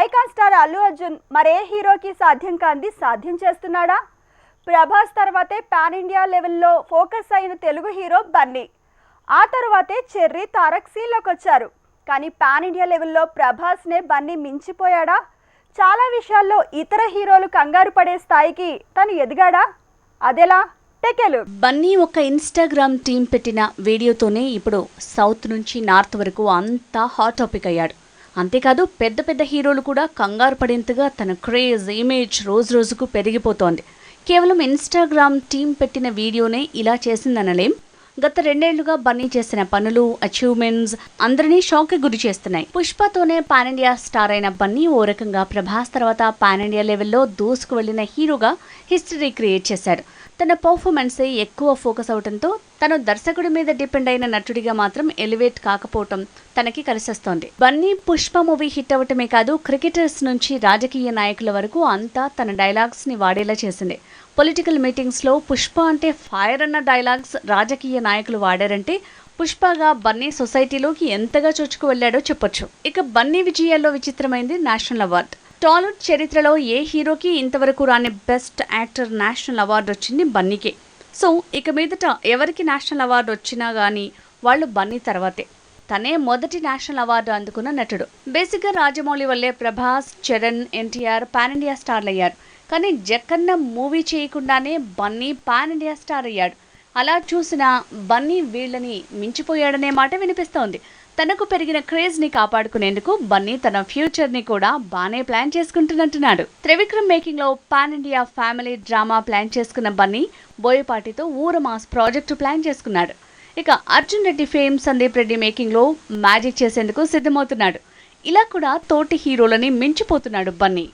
Icon star Allu Arjun మరే హీరోకి సాధ్యం కాంది సాధ్యం చేస్తున్నాడా? ప్రభాస్ తర్వాతే పాన్ ఇండియా లెవెల్లో ఫోకస్ అయిన తెలుగు హీరో బన్నీ. ఆ తర్వాతే చెర్రీ తారక్ సీన్లోకి వచ్చారు. కానీ పాన్ ఇండియా లెవెల్లో ప్రభాస్నే బన్నీ మించిపోయాడా? చాలా విషయాల్లో ఇతర హీరోలు కంగారు పడే స్థాయికి తను ఎదిగాడా? అదెలా? టెకెలు బన్నీ ఒక ఇన్స్టాగ్రామ్ టీం పెట్టిన వీడియోతోనే ఇప్పుడు సౌత్ నుంచి నార్త్ వరకు అంతా హాట్ టాపిక్ అయ్యాడు. అంతేకాదు పెద్ద పెద్ద హీరోలు కూడా కంగారు పడేంతగా తన క్రేజ్ ఇమేజ్ రోజు రోజుకు పెరిగిపోతోంది. కేవలం ఇన్స్టాగ్రామ్ టీం పెట్టిన వీడియోనే ఇలా చేసిందనలేం. గత రెండేళ్ళుగా బన్నీ చేసిన పనులు అచీవ్మెంట్స్ అందరినీ షాక్ గురి చేస్తున్నాయి. పుష్పతోనే పాన్ ఇండియా స్టార్ అయిన బన్నీ ఓ రకంగా ప్రభాస్ తర్వాత పాన్ ఇండియా లెవెల్లో దూసుకు వెళ్ళిన హీరోగా హిస్టరీ క్రియేట్ చేశారు తన పర్ఫార్మెన్సే ఎక్కువ ఫోకస్ అవడంతో తను దర్శకుడి మీద డిపెండ్ అయిన నటుడిగా మాత్రం ఎలివేట్ కాకపోవటం తనకి కలిసొస్తోంది. బన్నీ పుష్ప మూవీ హిట్ అవటమే కాదు క్రికెటర్స్ నుంచి రాజకీయ నాయకుల వరకు అంతా తన డైలాగ్స్ని వాడేలా చేసింది. పొలిటికల్ మీటింగ్స్లో పుష్ప అంటే ఫైర్ అన్న డైలాగ్స్ రాజకీయ నాయకులు వాడారంటే పుష్పగా బన్నీ సొసైటీలోకి ఎంతగా చొచ్చుకు వెళ్ళాడో చెప్పొచ్చు. ఇక బన్నీ విజయాల్లో విచిత్రమైంది నేషనల్ అవార్డ్. టాలీవుడ్ చరిత్రలో ఏ హీరోకి ఇంతవరకు రాని బెస్ట్ యాక్టర్ నేషనల్ అవార్డు వచ్చింది బన్నీకే. సో ఇక మీదట ఎవరికి నేషనల్ అవార్డు వచ్చినా కానీ వాళ్ళు బన్నీ తర్వాతే. తనే మొదటి నేషనల్ అవార్డు అందుకున్న నటుడు. బేసిక్గా రాజమౌళి వల్లే ప్రభాస్ చరణ్ ఎన్టీఆర్ పాన్ ఇండియా స్టార్లు అయ్యారు. కానీ జక్కన్న మూవీ చేయకుండానే బన్నీ పాన్ ఇండియా స్టార్ అయ్యాడు. అలా చూసిన బన్నీ వీళ్ళని మించిపోయాడనే మాట వినిపిస్తోంది. తనకు పెరిగిన క్రేజ్ని కాపాడుకునేందుకు బన్నీ తన ఫ్యూచర్ని కూడా బానే ప్లాన్ చేసుకుంటున్నట్టున్నాడు. Trivikram మేకింగ్లో pan India family drama plan చేసుకున్న బన్నీ బోయపాటితో ఊరమాస్ ప్రాజెక్టు ప్లాన్ చేసుకున్నాడు. ఇక అర్జున్ రెడ్డి ఫేమ్ సందీప్ రెడ్డి మేకింగ్లో మ్యాజిక్ చేసేందుకు సిద్ధమవుతున్నాడు. ఇలా కూడా తోటి హీరోలని మించిపోతున్నాడు బన్నీ.